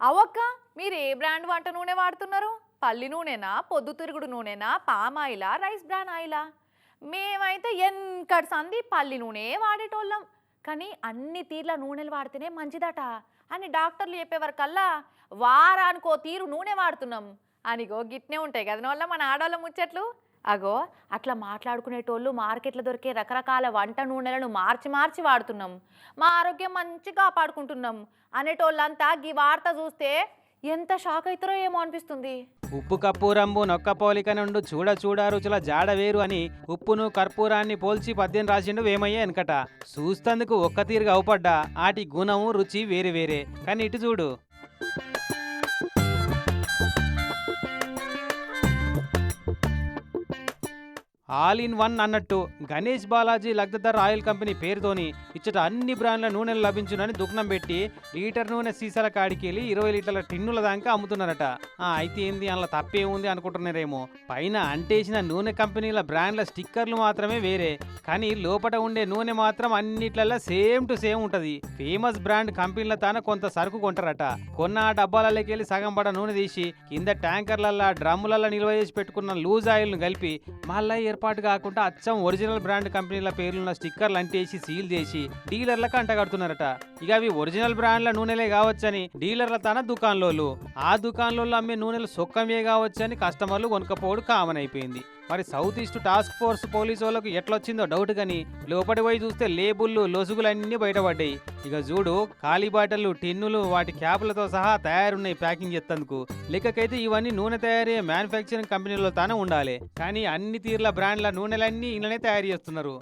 అవక్క మీరు ఏ బ్రాండ్ వంట నూనె వాడుతున్నారు? పల్లి నూనెనా పొద్దుతిరుగుడు నూనెనా పామ్ ఆయిలా రైస్ బ్రాండ్ ఆయిలా? మేమైతే ఎన్కటి సంది పల్లి నూనె వాడేటోళ్ళం. కానీ అన్ని తీర్ల నూనెలు వాడితేనే మంచిదట. అని డాక్టర్లు చెప్పేవరకల్లా వారానికో తీరు నూనె వాడుతున్నాం. అనిగో గిట్నే ఉంటాయి కదా వల్ల మన ఆడవాళ్ళ ముచ్చట్లు? అగో అట్లా మాట్లాడుకునేటోళ్ళు మార్కెట్లో దొరికే రకరకాల వంట నూనెలను మార్చి మార్చి వాడుతున్నాం. మా ఆరోగ్యం మంచిగా కాపాడుకుంటున్నాం. అనేటోళ్ళంతా ఈ వార్త చూస్తే ఎంత షాక్ అవుతారో ఏమో అనిపిస్తుంది. ఉప్పు కర్పూరంబు నొక్క పోలిక నుండు చూడ చూడ రుచుల జాడ వేరు అని ఉప్పును కర్పూరాన్ని పోల్చి పద్యం రాసిండు వేమయ్య వెనకట చూస్తందుకు ఒక్క తీరుగా అవుపడ్డా ఆటి గుణము రుచి వేరే వేరే. కానీ ఇటు చూడు. ఆల్ ఇన్ వన్ అన్నట్టు గణేష్ బాలాజీ లగ్ధర్ ఆయిల్ కంపెనీ పేరుతోని ఇచ్చట అన్ని బ్రాండ్ల నూనెలు లభించునని దుకాణం పెట్టి లీటర్ నూనె సీసాల కాడికి వెళ్ళి ఇరవై లీటర్ల టిన్నుల దాకా అమ్ముతున్నారట. అయితే ఏంది? అందులో తప్పేముంది అనుకుంటున్నారేమో. పైన అంటేసిన నూనె కంపెనీల బ్రాండ్ల స్టిక్కర్లు మాత్రమే వేరే. కానీ లోపట ఉండే నూనె మాత్రం అన్నిట్లలో సేమ్ టు సేమ్ ఉంటది. ఫేమస్ బ్రాండ్ కంపెనీల తాన కొంత సరుకు కొంటారట. కొన్న ఆ డబ్బాలలోకి వెళ్ళి సగం పడ నూనె తీసి కింద ట్యాంకర్లల్లా డ్రమ్ములలో నిల్వ చేసి పెట్టుకున్న లూజ్ ఆయిల్ను కలిపి మళ్ళీ ఏర్పాటు కాకుండా అచ్చం ఒరిజినల్ బ్రాండ్ కంపెనీల పేర్లున్న స్టిక్కర్లు అంటేసి సీల్ చేసి డీలర్లకు అంటగడుతున్నారట. ఇక అవి ఒరిజినల్ బ్రాండ్ల నూనెలే కావచ్చని డీలర్ల తన దుకాణంలోలు ఆ దుకాణంలో అమ్మే నూనెలు సొక్కమే కావచ్చని కస్టమర్లు కొనుక్కపోవడం కామన్ అయిపోయింది. మరి south east task force police వాళ్ళకు ఎట్లొచ్చిందో డౌట్ కానీ లోపటి పోయి చూస్తే లేబుళ్ళు లొసుగులు అన్నీ బయటపడ్డాయి. ఇక చూడు ఖాళీ బాటలు టిన్నులు వాటి క్యాపులతో సహా తయారున్నాయి ప్యాకింగ్ చేస్తందుకు లెక్కకైతే ఇవన్నీ నూనె తయారయ్యే మ్యానుఫ్యాక్చరింగ్ కంపెనీలో తానే ఉండాలి. కానీ అన్ని తీర్ల బ్రాండ్ల నూనెలన్నీ ఇళ్ళనే తయారు చేస్తున్నారు.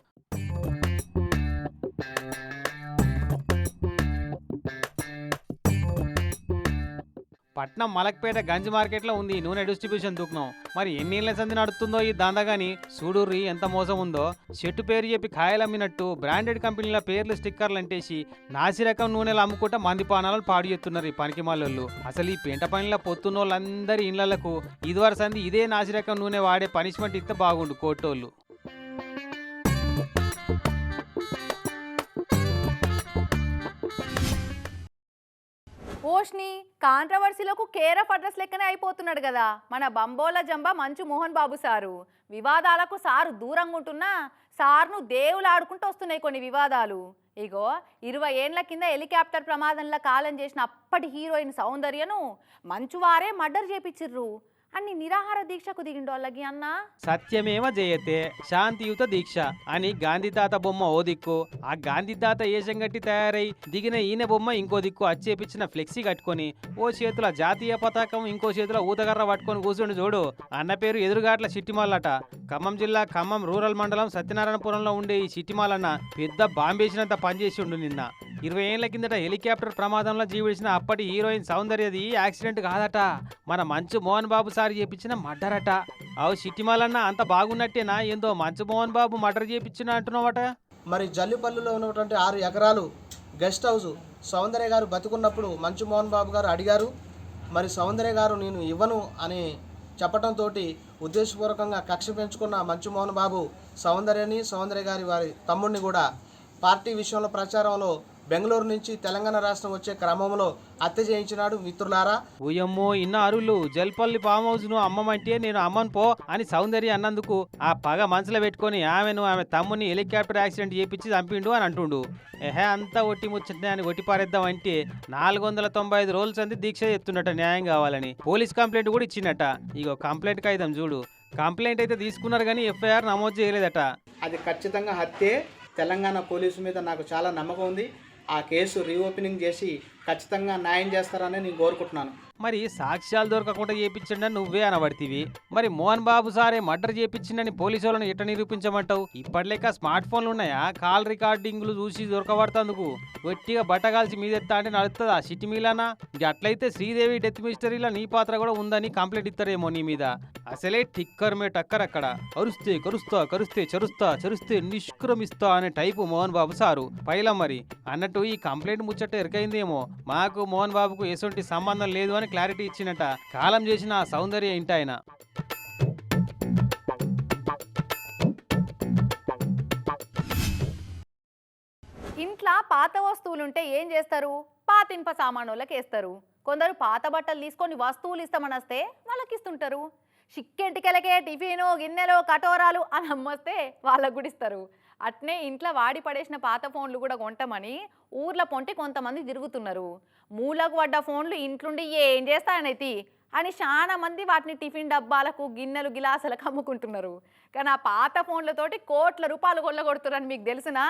పట్నం మలక్పేట గంజ్ మార్కెట్లో ఉంది నూనె డిస్ట్రిబ్యూషన్ దుకాణం మరి ఎన్నేళ్ళ సంది నడుతుందో ఈ దందగాని చూడుర్రి ఎంత మోసం ఉందో? చెట్టు పేరు చెప్పి కాయలమ్మినట్టు బ్రాండెడ్ కంపెనీల పేర్లు స్టిక్కర్లు అంటేసి నాసి రకం నూనెలు అమ్ముకుంటా మంది పానాలను పాడు చేస్తున్నారు ఈ పనికిమాలోళ్ళు అసలు ఈ పెంట పనిలో పొత్తున్న వాళ్ళందరి ఇళ్ళకు ఇదివరసంది ఇదే నాసి రకం నూనె వాడే పనిష్మెంట్ ఇస్తే బాగుండు కోర్టోళ్ళు ఓష్ని కాంట్రవర్సీలకు కేర్ ఆఫ్ అడ్రస్ లెక్కనే అయిపోతున్నాడు కదా. మన బంబోల జంబ మంచు మోహన్ బాబు సారు. వివాదాలకు సారు దూరంగా ఉంటున్నా సార్ను దేవులు ఆడుకుంటూ వస్తున్నాయి కొన్ని వివాదాలు. ఇగో ఇరవై ఏండ్ల కింద హెలికాప్టర్ ప్రమాదంలో కాలం చేసిన అప్పటి హీరోయిన్ సౌందర్యను మంచువారే మర్డర్ చేపించిర్రు అని నిరాహార దీక్షకు దిగిండోళ్ళకి అన్న. సత్యమేవ జయతే శాంతియుత దీక్ష అని గాంధీ తాత బొమ్మ ఓ దిక్కు. ఆ గాంధీ తాత ఏషం గట్టి తయారై దిగిన ఈయన బొమ్మ ఇంకో దిక్కు అచ్చేపించిన ఫ్లెక్సీ కట్టుకొని ఓ చేతుల జాతీయ పతాకం ఇంకో చేతుల ఊతగర్ర పట్టుకొని కూర్చుండి చూడు. అన్న పేరు ఎదురుగాట్ల చిట్టిమాలట. ఖమ్మం జిల్లా ఖమ్మం రూరల్ మండలం సత్యనారాయణపురంలో ఉండే ఈ చిట్టిమాలన్న పెద్ద బాంబేసినంత పనిచేసి ఉండు నిన్న. ఇరవై ఏళ్ళ కిందట హెలికాప్టర్ ప్రమాదంలో జీవించిన అప్పటి హీరోయిన్ సౌందర్యది యాక్సిడెంట్ కాదట. మన మంచు మోహన్ బాబు సార్ చేపించిన మర్డరట. అవు సిట్టిమాలన్న అంత బాగున్నట్టేనా? ఏందో మంచు మోహన్ బాబు మర్డర్ చేపించిన అంటున్నావట. మరి జల్లిపల్లిలో ఉన్నటువంటి ఆరు ఎకరాలు గెస్ట్ హౌస్ సౌందర్య గారు బతుకున్నప్పుడు మంచు మోహన్ బాబు గారు అడిగారు. మరి సౌందర్య గారు నేను ఇవ్వను అని చెప్పడంతో ఉద్దేశపూర్వకంగా కక్ష పెంచుకున్న మంచు మోహన్ బాబు సౌందర్యని సౌందర్య గారి వారి తమ్ముడిని కూడా పార్టీ విషయంలో ప్రచారంలో బెంగళూరు నుంచి తెలంగాణ రాష్ట్రం వచ్చే క్రమంలో హత్య చేయించినాడు మిత్రులారా. ఉయమ్మో ఇన్న అరులు జల్పల్లి ఫామ్ హౌస్ను అమ్మమంటే నేను అమ్మను పో అని సౌందర్య అన్నందుకు ఆ పగ మనసులో పెట్టుకొని ఆమెను ఆమె తమ్ముని హెలికాప్టర్ యాక్సిడెంట్ చేపించి చంపిండు అని అంటుండు. ఎహే అంతా ఒట్టి ముచ్చటనే అని ఒట్టి పారేద్దాం అంటే నాలుగు వందల తొంభై ఐదు రోజులు సంది దీక్ష ఎత్తున్నట న్యాయం కావాలని. పోలీస్ కంప్లైంట్ కూడా ఇచ్చిండట. ఇగో కంప్లైంట్ కాగితం చూడు. కంప్లైంట్ అయితే తీసుకున్నారు కానీ ఎఫ్ఐఆర్ నమోదు చేయలేదట. అది ఖచ్చితంగా హత్యే. తెలంగాణ పోలీసు మీద నాకు చాలా నమ్మకం ఉంది. ఆ కేసు రీఓపెనింగ్ చేసి ఖచ్చితంగా న్యాయం చేస్తారని నేను కోరుకుంటున్నాను. మరి సాక్ష్యాలు దొరకకుండా చేపించండి నువ్వే అనబడితివి. మరి మోహన్ బాబు సారే మర్డర్ చేపించిండని పోలీసు వాళ్ళని ఎట్ట నిరూపించమంటావు? ఇప్పటిలేక స్మార్ట్ ఫోన్లు ఉన్నాయా? కాల్ రికార్డింగ్లు చూసి దొరకబడుతందుకు? గట్టిగా బట్టగాల్చి మీదెత్తా అంటే నడుస్తుందా సిటీ మీలానా? అట్లయితే శ్రీదేవి డెత్ మిస్టరీలో నీ పాత్ర కూడా ఉందని కంప్లైంట్ ఇస్తారేమో నీ మీద. అసలే టిక్కర్ మే టక్కర్ అక్కడ. కరుస్తే కరుస్తా కరుస్తే చరుస్తా చరుస్తే నిష్క్రమిస్తా అనే టైపు మోహన్ బాబు సారు. పైలా మరి. అన్నట్టు ఈ కంప్లైంట్ ముచ్చట ఎరకైందేమో. మాకు మోహన్ బాబుకు ఎటువంటి సంబంధం లేదు అని క్లారిటీ ఇచ్చినట. కాలం చేసిన ఆ సౌందర్య ఇంటాయన. ఇంట్లో పాత వస్తువులుంటే ఏం చేస్తారు? పాత ఇనుప సామానులకు వేస్తారు కొందరు పాత బట్టలు తీసుకొని వస్తువులు ఇస్తామని వస్తే వాళ్ళకి ఇస్తుంటారు చిక్కెంటికెలకే టిఫిను గిన్నెలు కటోరాలు అని అమ్మొస్తే వాళ్ళకు కూడా ఇస్తారు అట్నే ఇంట్లో వాడి పడేసిన పాత ఫోన్లు కూడా కొంటామని ఊర్ల పొంటి కొంతమంది తిరుగుతున్నారు. మూలకు పడ్డ ఫోన్లు ఇంట్లుండి ఏం చేస్తానైతి అని చాలా మంది వాటిని టిఫిన్ డబ్బాలకు గిన్నెలు గిలాసులకు అమ్ముకుంటున్నారు. కానీ ఆ పాత ఫోన్లతోటి కోట్ల రూపాయలు కొల్లగొడుతున్నారని మీకు తెలుసునా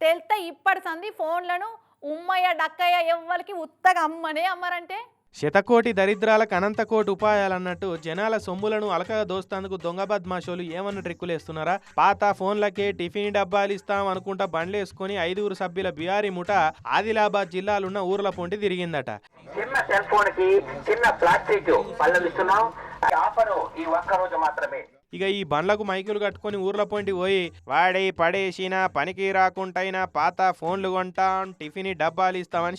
తెలితే ఇప్పటి సంది ఫోన్లను ఉమ్మయ్య డక్కయ్య ఎవ్వరికి ఉత్తగా అమ్మనే అమ్మరంటే శతకోటి దరిద్రాలకు అనంతకోటి ఉపాయాలన్నట్టు జనాల సొమ్ములను అలకగా దోస్తందుకు దొంగ బద్మాషోలు ఏమన్నా ట్రిక్కులేస్తున్నారా పాత ఫోన్లకే టిఫిన్ డబ్బాలు ఇస్తాం అనుకుంటా బండ్లేసుకొని ఐదుగురు సభ్యుల బిహారీ ముఠ ఆదిలాబాద్ జిల్లాలున్న ఊర్ల పొంటి తిరిగిందట. చిన్న సెల్ ఫోన్కి చిన్న ప్లాస్టిక్ పళ్ళలు ఇస్తున్నాం. ఈ ఆఫరు ఈ ఒక్క రోజు మాత్రమే. ఇక ఈ బండ్లకు మైకులు కట్టుకొని ఊర్ల పొంటి పోయి వాడి పడేసిన పనికి రాకుంటైనా పాత ఫోన్లు కొంటాం టిఫిన్ డబ్బాలు ఇస్తామని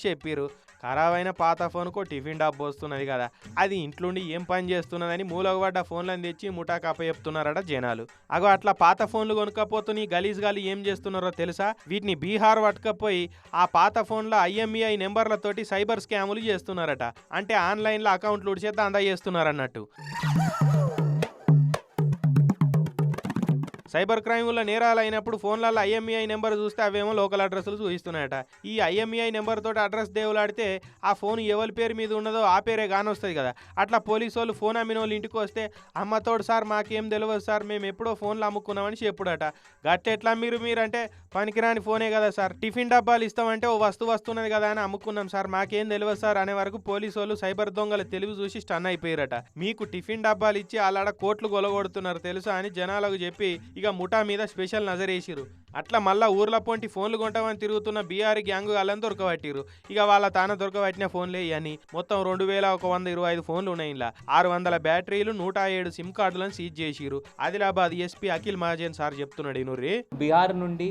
ఖరాబ్ ఖరాబైన పాత ఫోన్కు టిఫిన్ డబ్బు వస్తున్నది కదా. అది ఇంట్లోండి ఏం పని చేస్తున్నదని మూలగబడ్డ ఫోన్లను తెచ్చి ముఠాకు అప్పచెప్తున్నారట జనాలు. అగో అట్లా పాత ఫోన్లు కొనుక్కపోతుని గలీజ్ గాలి ఏం చేస్తున్నారో తెలుసా? వీటిని బీహార్ పట్టుకపోయి ఆ పాత ఫోన్ల ఐఎంఈఐ నెంబర్లతోటి సైబర్ స్కాములు చేస్తున్నారట. అంటే ఆన్లైన్లో అకౌంట్లు ఉడిచేద్దా అందా చేస్తున్నారన్నట్టు. సైబర్ క్రైమ్లో నేరాలు అయినప్పుడు ఫోన్లలో ఐఎంఈఐ నెంబర్ చూస్తే అవేమో లోకల్ అడ్రస్లు చూపిస్తున్నాయట. ఈ ఐఎంఈఐ నెంబర్ తోటి అడ్రస్ దేవులాడితే ఆ ఫోన్ ఎవరి పేరు మీద ఉన్నదో ఆ పేరే కానొస్తుంది కదా. అట్లా పోలీసు వాళ్ళు ఫోన్ అమ్మిన వాళ్ళు ఇంటికి వస్తే అమ్మతోడు సార్ మాకేం తెలియదు సార్ మేము ఎప్పుడో ఫోన్లు అమ్ముకున్నామని చెప్పుడట. గట్టెట్లా మీరు మీరంటే పనికిరాని ఫోనే కదా సార్ టిఫిన్ డబ్బాలు ఇస్తామంటే ఓ వస్తువు వస్తున్నది కదా అని అమ్ముకున్నాం సార్ మాకేం తెలియదు సార్ అనే వరకు పోలీసు వాళ్ళు సైబర్ దొంగల తెలివి చూసి స్టన్ అయిపోయారట. మీకు టిఫిన్ డబ్బాలు ఇచ్చి అలాడ కోట్లు గొలగొడుతున్నారు తెలుసా అని జనాలకు చెప్పి ఇక ముఠా మీద స్పెషల్ నజరేసిరు అట్లా మళ్ళా ఊర్ల పొంటి ఫోన్లు కొంటామని తిరుగుతున్న బీఆర్ గ్యాంగ్ వాళ్ళని దొరకబట్టిరు ఇక వాళ్ళ తాన దొరకబట్టిన ఫోన్లే అని. మొత్తం రెండు వేల ఒక వంద ఇరవై ఐదు ఫోన్లు ఉన్నాయి ఇలా. ఆరు వందల బ్యాటరీలు నూట ఏడు సిమ్ కార్డులను సీజ్ చేసిరు ఆదిలాబాద్ ఎస్పీ అఖిల్ మహాజన్ సార్ చెప్తున్నాడు ఇనుర్రి బీహార్ నుండి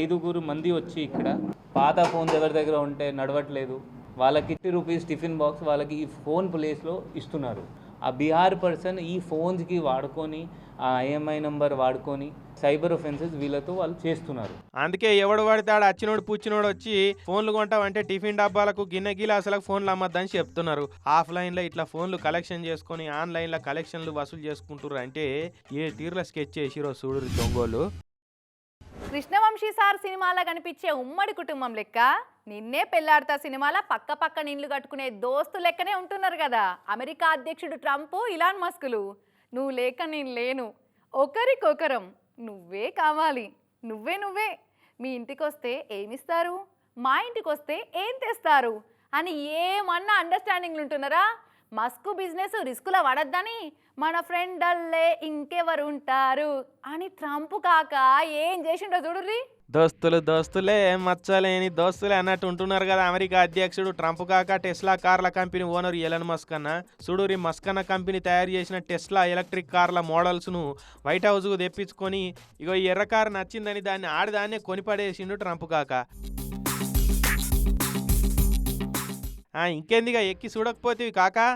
ఐదుగురు మంది వచ్చి ఇక్కడ పాత ఫోన్స్ ఎవరి దగ్గర ఉంటే నడవట్లేదు. వాళ్ళకి ఫిఫ్టీ రూపీస్ టిఫిన్ బాక్స్ వాళ్ళకి ఈ ఫోన్ ప్లేస్లో ఇస్తున్నారు. ఆ బీహార్ పర్సన్ ఈ ఫోన్స్కి వాడుకొని ఆ ఐఎంఐ నంబర్ వాడుకొని సైబర్ ఒఫెన్సెస్ వీళ్ళతో వాళ్ళు చేస్తున్నారు. అందుకే ఎవడు పడితే ఆడ అచ్చినోడు పుచ్చినోడు వచ్చి ఫోన్లు కొంటామంటే టిఫిన్ డబ్బాలకు గిన్నె గిలాసులకు ఫోన్లు అమ్మద్దని చెప్తున్నారు. ఆఫ్లైన్లో ఇట్లా ఫోన్లు కలెక్షన్ చేసుకొని ఆన్లైన్లో కలెక్షన్లు వసూలు చేసుకుంటారు అంటే ఏ తీర్ల స్కెచ్ చేసిరో చూడు దొంగోలు కృష్ణవంశీ సార్ సినిమాలో కనిపించే ఉమ్మడి కుటుంబం లెక్క నిన్నే పెళ్ళాడతా సినిమాలో పక్క పక్క నీళ్ళు కట్టుకునే దోస్తు లెక్కనే ఉంటున్నారు కదా. అమెరికా అధ్యక్షుడు ట్రంప్ ఇలాన్ మస్కులు. నువ్వు లేక నేను లేను. ఒకరికొకరం నువ్వే కావాలి. నువ్వే నువ్వే. మీ ఇంటికి వస్తే ఏమిస్తారు? మా ఇంటికి వస్తే ఏం తెస్తారు? అని ఏమన్నా అండర్స్టాండింగ్లు ఉంటున్నారా మస్కు బిజినెస్ రిస్కులో పడద్దని మన ఫ్రెండ్ అల్లే ఇంకెవరు ఉంటారు అని ట్రంప్ కాక ఏం చేసిండో చూడుర్రీ. దోస్తులు దోస్తులే మచ్చలేని దోస్తులే అన్నట్టు ఉంటున్నారు కదా అమెరికా అధ్యక్షుడు ట్రంప్ కాక టెస్లా కార్ల కంపెనీ ఓనర్ ఎలన్ మస్క్ అన్న. సుడూరి మస్క్ అన్న కంపెనీ తయారు చేసిన టెస్లా ఎలక్ట్రిక్ కార్ల మోడల్స్ను వైట్ హౌస్కు తెప్పించుకొని ఇగో ఎర్ర కారు నచ్చిందని దాన్ని ఆడదాన్నే కొనిపడేసిండు ట్రంప్ కాక. ఇంకేందిగా ఎక్కి చూడకపోతే కాకా?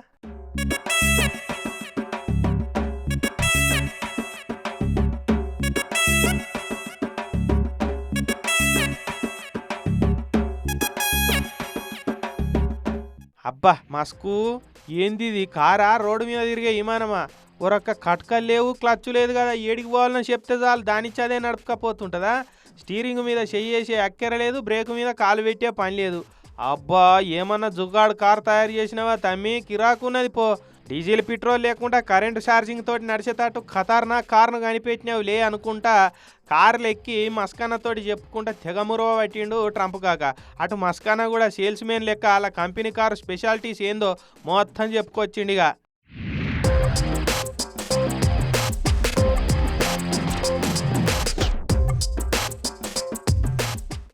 అబ్బా మస్కు. ఏంది ఇది కారా? రోడ్డు మీద తిరిగే విమానమా? ఒరొక్క కట్కలు లేవు క్లచ్ లేదు కదా ఏడికి పోవాలని చెప్తే చాలు దానిచ్చి అదే నడపకపోతుంటుందా? స్టీరింగ్ మీద చెయ్యేసే అక్కెర లేదు బ్రేక్ మీద కాలు పెట్టే పని లేదు. అబ్బా ఏమన్నా జుగాడు కార్ తయారు చేసినావా తమ్మి? కిరాకున్నది పో. డీజిల్ పెట్రోల్ లేకుండా కరెంటు ఛార్జింగ్ తోటి నడిచేటట్టు ఖతర్నాక్ కార్ను కనిపెట్టినావు లే అనుకుంటా కార్లు ఎక్కి మస్కానాతోటి చెప్పుకుంటా తెగమురవ పట్టిండు ట్రంప్ కాక. అటు మస్కానా కూడా సేల్స్ మెన్ లెక్క అలా కంపెనీ కారు స్పెషాలిటీస్ ఏందో మొత్తం చెప్పుకొచ్చిండిగా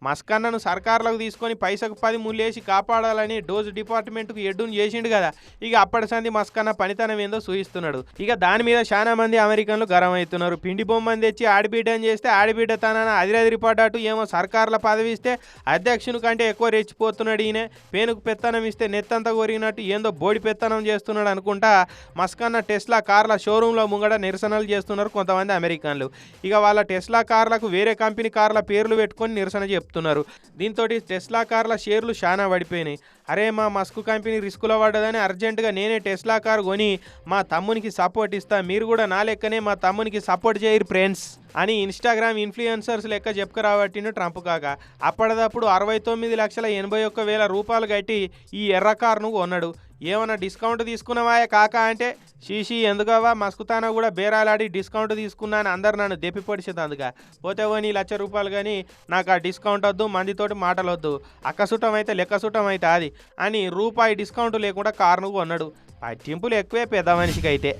మస్కన్నను సర్కార్లకు తీసుకొని పైసకు పది ముళ్ళేసి కాపాడాలని డోజ్ డిపార్ట్మెంట్కు ఎడ్డును చేసిండు కదా. ఇక అప్పటి సంది మస్కన్న పనితనం ఏందో సూహిస్తున్నాడు. ఇక దాని మీద చాలా మంది అమెరికన్లు గరం అవుతున్నారు పిండి బొమ్మని తెచ్చి ఆడిబిడ్డని చేస్తే ఆడిబిడ్డ తన అదిరదిరిపడ్డట్టు ఏమో సర్కార్ల పదవిస్తే అధ్యక్షుని కంటే ఎక్కువ రెచ్చిపోతున్నాడు ఈయన. పేనుకు పెత్తనం ఇస్తే నెత్తంతా కొరిగినట్టు ఏందో బోడి పెత్తనం చేస్తున్నాడు అనుకుంటా మస్కన్న టెస్లా కార్ల షోరూంలో ముంగడ నిరసనలు చేస్తున్నారు కొంతమంది అమెరికన్లు. ఇక వాళ్ళ టెస్లా కార్లకు వేరే కంపెనీ కార్ల పేర్లు పెట్టుకొని నిరసన చెప్తున్నారు. చెప్తున్నారు. దీంతో టెస్లా కార్ల షేర్లు చాలా పడిపోయినాయి. అరే మా మస్క్ కంపెనీ రిస్కులో పడ్డదని అర్జెంటుగా నేనే టెస్లా కార్ కొని మా తమ్మునికి సపోర్ట్ ఇస్తా మీరు కూడా నా లెక్కనే మా తమ్మునికి సపోర్ట్ చేయరు ఫ్రెండ్స్ అని ఇన్స్టాగ్రామ్ ఇన్ఫ్లుయెన్సర్స్ లెక్క చెప్పుకురాబట్టిన ట్రంప్ కాక. అప్పటిదప్పుడు అరవై తొమ్మిది లక్షల ఎనభై ఒక్క వేల రూపాయలు కట్టి ఈ ఎర్ర కారును కొన్నాడు. ఏమన్నా డిస్కౌంట్ తీసుకున్నావా కాక అంటే షీషీ ఎందుకవా మస్కుతానా కూడా బేరాలాడి డిస్కౌంట్ తీసుకున్నాను. అందరు నన్ను దెప్పిపడిచింది అందుక పోతే పోనీ లక్ష రూపాయలు కానీ నాకు ఆ డిస్కౌంట్ వద్దు మందితోటి మాటలు వద్దు అక్కసుటం అయితే లెక్కసుటం అయితే అది అని రూపాయి డిస్కౌంట్ లేకుండా కారును కొన్నాడు. పట్టింపులు ఎక్కువే పెద్ద మనిషికి అయితే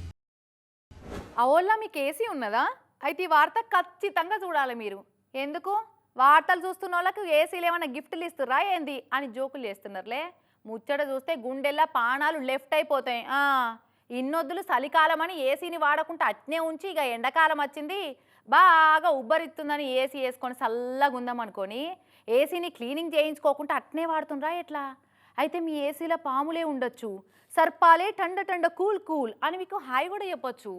అవోళ్ళ మీకు ఏసీ ఉన్నదా? అయితే ఈ వార్త ఖచ్చితంగా చూడాలి మీరు. ఎందుకు? వార్తలు చూస్తున్న వాళ్ళకి ఏసీలు ఏమైనా గిఫ్ట్లు ఇస్తుర్రా ఏంది? అని జోకులు చేస్తున్నారులే. ముచ్చట చూస్తే గుండెల్లా పానాలు లెఫ్ట్ అయిపోతాయి. ఇన్నొద్దులు చలికాలం అని ఏసీని వాడకుండా అట్నే ఉంచి ఇక ఎండాకాలం వచ్చింది. బాగా ఉబ్బరిస్తుందని ఏసీ వేసుకొని చల్లగా ఉందాం అనుకొని ఏసీని క్లీనింగ్ చేయించుకోకుండా అట్నే వాడుతుండ్రా ఎట్లా? అయితే మీ ఏసీలో పాములే ఉండొచ్చు. సర్పాలే టండ టండ కూల్ కూల్ అని మీకు హాయ్ కూడా చెప్పొచ్చు.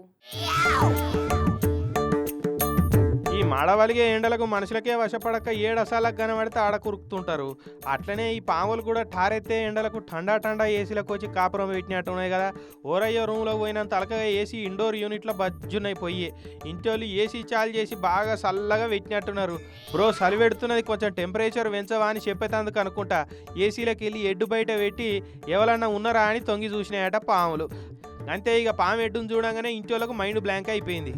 మాడవలిగే ఎండలకు మనుషులకే వశపడక ఏడసాలకు కనబడితే ఆడ కురుకుతుంటారు. అట్లనే ఈ పాములు కూడా ఠారెత్తే ఎండలకు ఠండా ఠండా ఏసీలకు వచ్చి కాపురం పెట్టినట్టు ఉన్నాయి కదా. ఓరయ్యో రూమ్లో పోయినంత అలకగా ఏసీ ఇండోర్ యూనిట్లో బజ్జున్నాయి పోయి ఇంటోళ్ళు ఏసీ చాలు చేసి బాగా చల్లగా పెట్టినట్టున్నారు. బ్రో చలి పెడుతున్నది కొంచెం టెంపరేచర్ పెంచవా అని చెప్పేటందుకు అనుకుంటా. ఏసీలోకి వెళ్ళి ఎడ్డు బయట పెట్టి ఎవరన్నా ఉన్నారా అని తొంగి చూసినాయట పాములు. అంతే ఇక పాము ఎడ్డును చూడంగానే వాళ్ళకు మైండ్ బ్లాంక్ అయిపోయింది.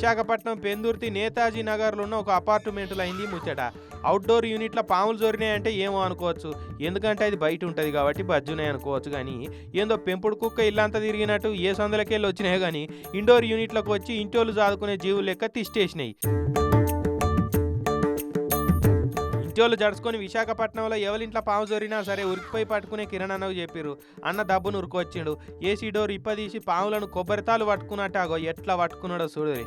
విశాఖపట్నం పెందుర్తి నేతాజీ నగర్లో ఉన్న ఒక అపార్ట్మెంట్లో అయింది ముచ్చట. అవుట్డోర్ యూనిట్లో పాములు జోరినాయంటే ఏమో అనుకోవచ్చు. ఎందుకంటే అది బయట ఉంటుంది కాబట్టి బజ్జున్నాయి అనుకోవచ్చు కానీ ఏందో పెంపుడు కుక్క ఇల్లంతా తిరిగినట్టు ఏ సందులకెళ్ళి వచ్చినాయో కానీ ఇండోర్ యూనిట్లకు వచ్చి ఇంటోళ్ళు చాదుకునే జీవులు లెక్క తిష్టేసినాయి. ఇంటోళ్ళు జడుచుకొని విశాఖపట్నంలో ఎవరింట్లో పాము జోరినా సరే ఉరికిపోయి పట్టుకునే కిరణ్ అన్నకు చెప్పారు అన్న దబ్బును ఉరుకొచ్చిండు. ఏసీ డోర్ ఇప్పదీసి పాములను కొబ్బరితాలు పట్టుకున్నట్టు అగో ఎట్లా పట్టుకున్నాడో చూడరి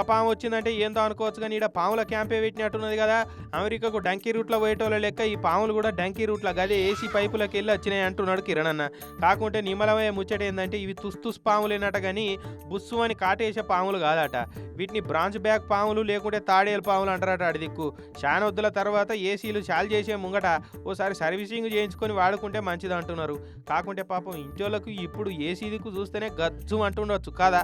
ఒక్క పాము వచ్చిందంటే ఏందో అనుకోవచ్చు కానీ ఇక్కడ పాముల క్యాంపే పెట్టినట్టున్నది కదా. అమెరికాకు డంకీ రూట్లో పోయేటోళ్ళ లెక్క ఈ పాములు కూడా డంకీ రూట్లో గదే ఏసీ పైపులకి వెళ్ళి వచ్చినాయి అంటున్నాడు కిరణ్ అన్న కాకుంటే నిమ్మలమయ్యే ముచ్చట ఏంటంటే ఇవి తుస్తుస్ పాములేనట కానీ బుస్సు అని కాటేసే పాములు కాదట. వీటిని బ్రాంచ్ బ్యాక్ పాములు లేకుంటే తాడేలు పాములు అంటారట అడి దిక్కు. శానొద్దుల తర్వాత ఏసీలు చాలు చేసే ముంగట ఓసారి సర్వీసింగ్ చేయించుకొని వాడుకుంటే మంచిది అంటున్నారు. కాకుంటే పాపం ఇంటోళ్ళకు ఇప్పుడు ఏసీ దిక్కు చూస్తేనే గజ్జు అంటుండొచ్చు కదా?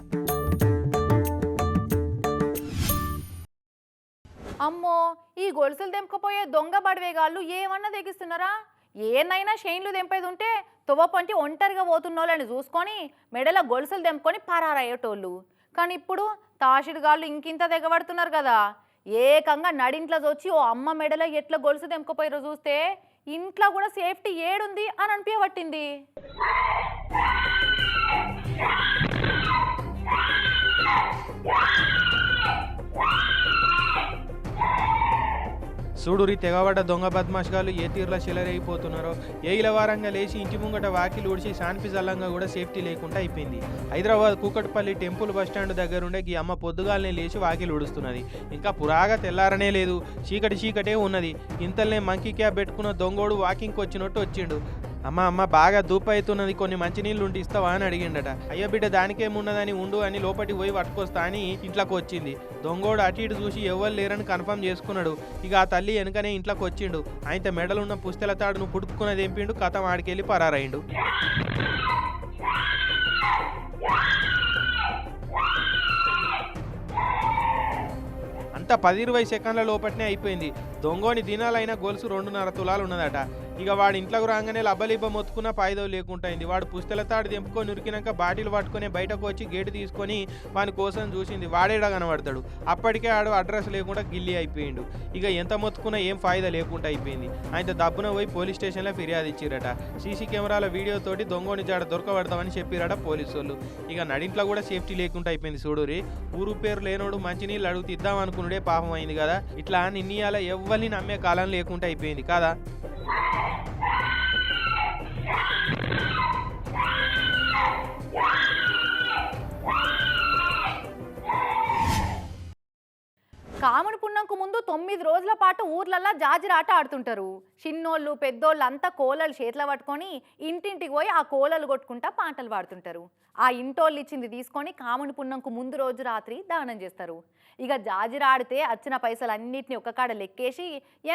అమ్మో ఈ గొలుసులు తెంపకపోయే దొంగ బడివేగాళ్ళు ఏమన్నా తెగిస్తున్నారా? ఏనైనా షైన్లు తెంపేది ఉంటే తువ్వపంటి ఒంటరిగా పోతున్నోళ్ళని చూసుకొని మెడల గొలుసులు తెంపుకొని పరారయ్యేటోళ్ళు. కానీ ఇప్పుడు తాషిడిగాళ్ళు ఇంకింత తెగబడుతున్నారు కదా. ఏకంగా నడింట్లో వచ్చి ఓ అమ్మ మెడలో ఎట్లా గొలుసు తెంపకపోయారో చూస్తే ఇంట్లో కూడా సేఫ్టీ ఏడుంది అని అనిపించబట్టింది చూడురి తెగబడ్డ దొంగ బద్మాష్గాలు ఏ తీరులో చిల్లరైపోతున్నారో ఏయిల వారంగా లేచి ఇంటి ముంగట వాకిలు ఊడిచి శాన్పి జల్లంగా కూడా సేఫ్టీ లేకుండా అయిపోయింది. హైదరాబాద్ కూకట్పల్లి టెంపుల్ బస్టాండ్ దగ్గరుండే ఈ అమ్మ పొద్దుగాలనే లేచి వాకిలు ఊడుస్తున్నది. ఇంకా పురాగా తెల్లారనే లేదు. చీకటి చీకటే ఉన్నది. ఇంతల్నే మంకీ క్యాబ్ పెట్టుకున్న దొంగోడు వాకింగ్కి వచ్చినట్టు వచ్చిండు. అమ్మ అమ్మ బాగా దూపు అవుతున్నది కొన్ని మంచినీళ్ళు ఉండి ఇస్తావా అని అడిగిండట. అయ్యో బిడ్డ దానికేమున్నదని ఉండు అని లోపలికి పోయి పట్టుకొస్తా అని ఇంట్లోకి వచ్చింది దొంగోడు అటు ఇటు చూసి ఎవరు లేరని కన్ఫర్మ్ చేసుకున్నాడు. ఇక ఆ తల్లి వెనకనే ఇంట్లోకి వచ్చిండు ఆయన మెడలున్న పుస్తెల తాడును పుడుక్కున్నది ఎంపిండు కథం ఆడికెళ్ళి పరారైండు అంతా పది ఇరవై సెకండ్ల లోపట్నే అయిపోయింది. దొంగోని దినాలైన గొలుసు రెండున్నర తులాలు ఉన్నదట ఇక వాడు ఇంట్లోకి రాగానే లబ్బలిబ్బ మొత్తుకున్న పాయిదో లేకుండా అయింది. వాడు పుస్తల తాడు తెంపుకొని ఉరికినాక బాటిల్ పట్టుకొని బయటకు వచ్చి గేటు తీసుకొని వాని కోసం చూసింది. వాడేడా కనబడతాడు. అప్పటికే ఆడు అడ్రస్ లేకుండా గిల్లి అయిపోయిండు. ఇక ఎంత మొత్తుకున్నా ఏం ఫాయిదా లేకుండా అయిపోయింది. ఆయన దబ్బున పోయి పోలీస్ స్టేషన్లో ఫిర్యాదు ఇచ్చిరట. సీసీ కెమెరాల వీడియోతోటి దొంగోని జాడ దొరకబడతామని చెప్పిరట పోలీసు వాళ్ళు ఇక నడింట్లో కూడా సేఫ్టీ లేకుండా అయిపోయింది చూడురి ఊరు పేరు లేనోడు మంచినీళ్ళు అడుగు తిద్దాం అనుకున్నాడే పాపం అయింది కదా. ఇట్లా నిన్నీయాల ఎవ్వరిని నమ్మే కాలం లేకుండా అయిపోయింది. కదా? కాముని పున్నంకు ముందు తొమ్మిది రోజుల పాటు ఊర్లల్లా జాజిరాట ఆడుతుంటారు. చిన్నోళ్ళు పెద్దోళ్ళు అంతా కోలలు చేతిలో పట్టుకొని ఇంటింటికి పోయి ఆ కోలలు కొట్టుకుంటా పాటలు పాడుతుంటారు. ఆ ఇంటోళ్ళు ఇచ్చింది తీసుకొని కాముని పున్నంకు ముందు రోజు రాత్రి దానం చేస్తారు. ఇక జాజిరాడితే వచ్చిన పైసలు అన్నిటిని ఒక కాడ లెక్కేసి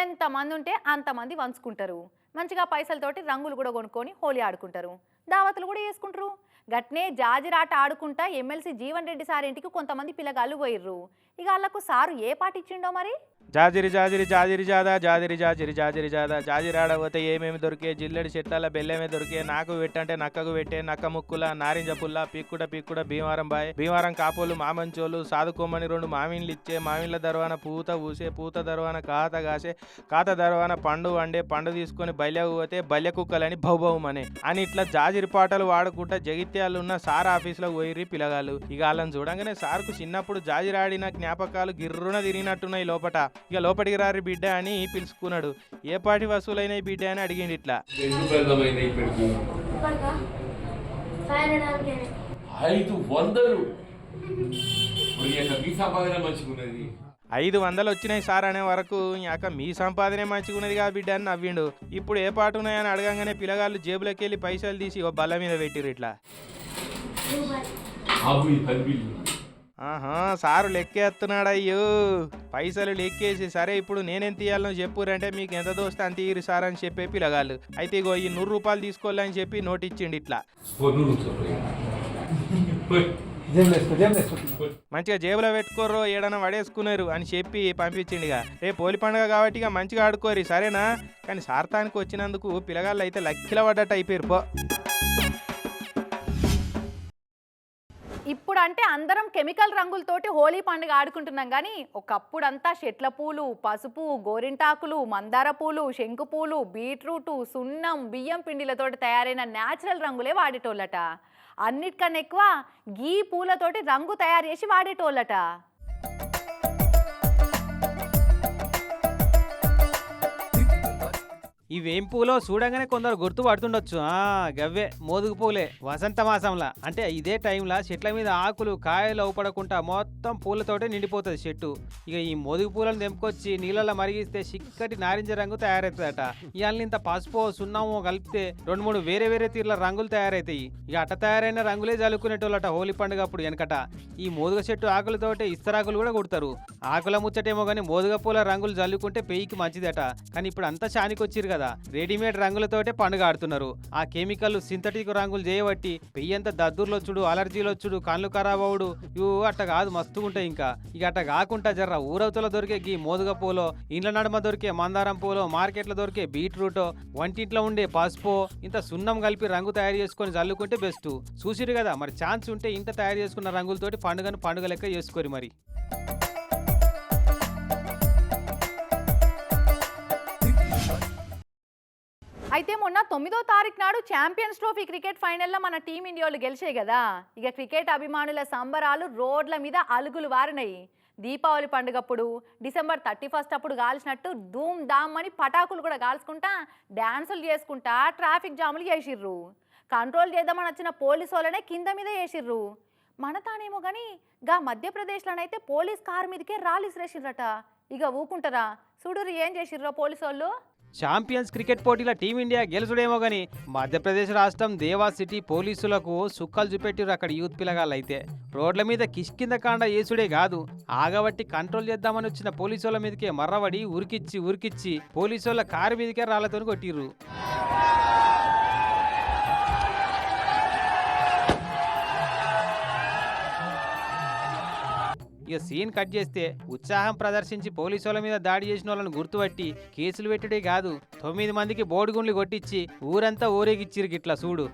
ఎంతమంది ఉంటే అంతమంది వంచుకుంటారు. మంచిగా పైసలతోటి రంగులు కూడా కొనుక్కొని హోలీ ఆడుకుంటారు. దావతులు కూడా చేసుకుంటారు గట్నే జాజిరాట ఆడుకుంటా ఎమ్మెల్సీ జీవన్ రెడ్డి సార్ ఇంటికి కొంతమంది పిల్లగాళ్ళు పోయిర్రు. ఇక వాళ్ళకు సారు ఏ పాట ఇచ్చిండో మరి? జాజిరి జాజిరి జాజిరి జాదా జాజిరి జాజిరి జాజిరి జాదా. జాజిరి ఆడబోతే ఏమేమి దొరికే? జిల్లెడి చెట్ల బెల్లమే దొరికే. నాకు పెట్టంటే నక్కకు పెట్టే నక్క ముక్కుల నారింజ పుల్ల పిక్కుడ పిక్కుడ భీమారం బాయ్. భీమారం కాపోలు మామంచోలు సాదుకోమని రెండు మామిన్లు ఇచ్చే. మామిన్ల దర్వాన పూత పూసే పూత దర్వాన కాత కాసే. కాత దర్వాన పండు వండే పండు తీసుకొని బల్యకు పోతే బల్య కుక్కలని భౌభౌమని అని ఇట్లా జాజిరి పాటలు వాడుకుంటా జగిత్యాలు ఉన్న సార్ ఆఫీస్లో పోయిర్రి పిలగాలు ఇక వాళ్ళని చూడంగానే సార్కు చిన్నప్పుడు జాజిరాడిన జ్ఞాపకాలు గిర్రున తిరిగినట్టున్నాయి లోపట. ఇక లోపలికి రారి బిడ్డ అని పిలుచుకున్నాడు. ఏ పాటి వసూలైన బిడ్డ అని అడిగిండు ఇట్లా. ఐదు వందలు. ఐదు వచ్చినాయి సార్ అనే వరకు యాక మీ సంపాదనే మంచిగున్నది కదా బిడ్డ అని నవ్విండు. ఇప్పుడు ఏ పాటు ఉన్నాయని అడగంగానే పిల్లగాళ్ళు జేబులోకి వెళ్ళి పైసలు తీసి ఓ బల్ల మీద పెట్టిర్రు ఇట్లా. ఆహా సారు లెక్కేస్తున్నాడు అయ్యో పైసలు లెక్కేసి సరే ఇప్పుడు నేనేం తీయాలని చెప్పురంటే మీకు ఎంత దోస్తే అంత తీరు సార్ అని చెప్పే పిల్లగాళ్ళు. అయితే ఇగో ఈ నూరు రూపాయలు తీసుకోవాలని చెప్పి నోట్ ఇచ్చిండు ఇట్లా. మంచిగా జేబులో పెట్టుకోర్రో ఏడన్నా పడేసుకున్నారు అని చెప్పి పంపించిండిగా. రేపు పోలి పండుగ కాబట్టి ఇక మంచిగా ఆడుకోరి సరేనా? కానీ సార్థానికి వచ్చినందుకు పిల్లగాళ్ళు అయితే లక్కిల పడ్డట్టు అయిపోయారు పో. ఇప్పుడు అంటే అందరం కెమికల్ రంగులతోటి హోలీ పండుగ ఆడుకుంటున్నాం కానీ ఒకప్పుడంతా చెట్ల పూలు పసుపు గోరింటాకులు మందార పూలు శంకు పూలు బీట్రూటు సున్నం బియ్యం పిండిలతోటి తయారైన న్యాచురల్ రంగులే వాడేటోళ్ళట. అన్నిటికన్నా ఎక్కువ గీ పూలతోటి రంగు తయారు చేసి వాడేటోళ్ళట. ఈ పూలో చూడంగానే కొందరు గుర్తు పడుతుండొచ్చు. ఆ గవ్వే మోదుగు పూలే వసంత మాసంలా. అంటే ఇదే టైంలో చెట్ల మీద ఆకులు కాయలు అవపడకుండా మొత్తం పూలతోటే నిండిపోతుంది చెట్టు. ఇక ఈ మోదుగు పూలను తెంపుకొచ్చి నీళ్ళలో మరిగిస్తే చిక్కటి నారింజ రంగు తయారవుతుందట. ఇవన్నీ ఇంత పసుపు సున్నమో కలిపితే రెండు మూడు వేరే వేరే తీర్ల రంగులు తయారవుతాయి. ఇక అట్ట తయారైన రంగులే చల్లుకునేటోళ్ళట హోలీ పండుగ అప్పుడు వెనకట. ఈ మోదుగ చెట్టు ఆకులతోటే ఇస్తరాకులు కూడా కొడతారు. ఆకుల ముచ్చటేమో కానీ మోదుగ పూల రంగులు జల్లుకుంటే పెయ్యికి మంచిదట. కానీ ఇప్పుడు అంతా చానికొచ్చిరు కదా. కదా? రెడీమేడ్ రంగులతోటే పండుగ ఆడుతున్నారు. ఆ కెమికల్ సింథటిక్ రంగులు చేయబట్టి పెయ్యంత అంతా దద్దుర్లొచ్చుడు అలర్జీలొచ్చుడు కళ్ళు ఖరాబ్ అవుడు. ఇవు అట్ట కాదు మస్తు ఉంటాయి ఇంకా. ఇక అట్ట కాకుండా జర్ర ఊరవతల దొరికే గీ మోదుగ పూలో ఇండ్ల నడుమ దొరికే మందారం పూలో మార్కెట్లో దొరికే బీట్రూట్ వంటింట్లో ఉండే పసుపు ఇంత సున్నం కలిపి రంగు తయారు చేసుకొని చల్లుకుంటే బెస్ట్. చూసిరు కదా మరి ఛాన్స్ ఉంటే ఇంత తయారు చేసుకున్న రంగులతోటి పండుగను పండుగ లెక్క చేసుకోరు మరి. అయితే మొన్న తొమ్మిదో తారీఖు నాడు ఛాంపియన్స్ ట్రోఫీ క్రికెట్ ఫైనల్లో మన టీమిండియాలు గెలిచాయి కదా. ఇక క్రికెట్ అభిమానుల సంబరాలు రోడ్ల మీద అలుగులు వారినాయి. దీపావళి పండుగప్పుడు డిసెంబర్ థర్టీ ఫస్ట్ అప్పుడు కాల్చినట్టు ధూమ్ ధామ్ అని పటాకులు కూడా కాల్చుకుంటా డ్యాన్సులు చేసుకుంటా ట్రాఫిక్ జాములు చేసిర్రు. కంట్రోల్ చేద్దామని వచ్చిన పోలీసు వాళ్ళనే కింద మీద వేసిర్రు. మన తానేమో కానీ గా మధ్యప్రదేశ్లోనైతే పోలీస్ కారు మీదకే రాళ్ళు ఇసిరేసిర్రట ఇక ఊకుంటారా? చూడురు ఏం చేసిర్రో పోలీసు వాళ్ళు? ఛాంపియన్స్ క్రికెట్ పోటీల టీమిండియా గెలుచుడేమో గాని మధ్యప్రదేశ్ రాష్ట్రం దేవా సిటీ పోలీసులకు సుక్కలు చూపెట్టిరు అక్కడ యూత్ పిల్లగాళ్ళైతే. రోడ్ల మీద కిష్కింద కాండ ఏసుడే కాదు. ఆగబట్టి కంట్రోల్ చేద్దామని వచ్చిన పోలీసుల మీదకే మర్రబడి ఉరికిచ్చి ఉరికిచ్చి పోలీసుల కారు మీదకే రాళ్ళతో కొట్టిర్రు. ఇక సీన్ కట్ చేస్తే ఉత్సాహం ప్రదర్శించి పోలీసుల మీద దాడి చేసిన వాళ్ళని గుర్తుపట్టి కేసులు పెట్టడే కాదు తొమ్మిది మందికి బోడిగుండ్లు కొట్టించి ఊరంతా ఊరేగిచ్చిరు గిట్లా చూడు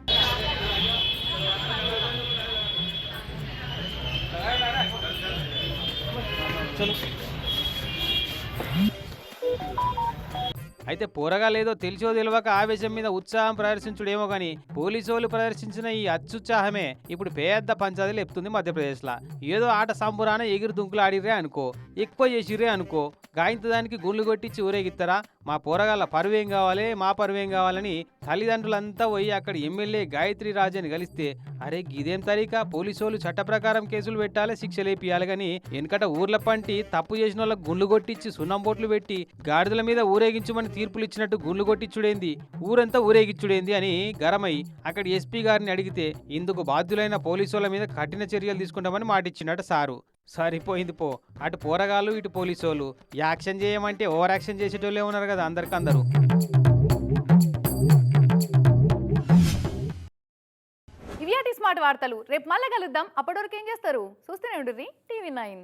అయితే పోరగాలేదో తెలిసో తెలియక ఆవేశం మీద ఉత్సాహం ప్రదర్శించుడేమో గాని పోలీసు ప్రదర్శించిన ఈ అత్యుత్సాహమే ఇప్పుడు పెద్ద పంచాయతీ లేపుతుంది మధ్యప్రదేశ్లో. ఏదో ఆట సంబురాన ఎగిరి దుంకులు ఆడిరే అనుకో ఎక్కువ చేసిరే అనుకో గాయంత దానికి గుళ్ళు కొట్టించి ఊరేగిస్తారా మా పోరగాళ్ళ పరువేం కావాలి? మా పరువేం కావాలని తల్లిదండ్రులంతా పోయి అక్కడ ఎమ్మెల్యే గాయత్రి రాజని కలిస్తే అరే గిదేం తరీకా? పోలీసోళ్ళు చట్టప్రకారం చట్ట ప్రకారం కేసులు పెట్టాలి శిక్షలేపియాలి గాని కానీ వెనకట ఊర్ల పంటి తప్పు చేసిన వాళ్ళకి గుళ్ళు కొట్టించి సున్నం బోట్లు పెట్టి గాడిదల మీద ఊరేగించమని తీర్పులు ఇచ్చినట్టు గుళ్ళు కొట్టించుడేంది ఊరంతా ఊరేగించుడేంది? అని గరమై అక్కడ ఎస్పీ గారిని అడిగితే ఇందుకు బాధ్యులైన పోలీసుల మీద కఠిన చర్యలు తీసుకుంటామని మాటిచ్చినట్టు సారు. సరిపోయింది పో. అటు పోరగాళ్ళు ఇటు పోలీసు వాళ్ళు యాక్షన్ చేయమంటే ఓవర్ యాక్షన్ చేసేటోళ్ళే ఉన్నారు కదా అందరికందరూ. ఇవి స్మార్ట్ వార్తలు. రేపు మళ్ళీ కలుద్దాం. అప్పటివరకు ఏం చేస్తారు? చూస్తూనే ఉండుర్రి. TV nine.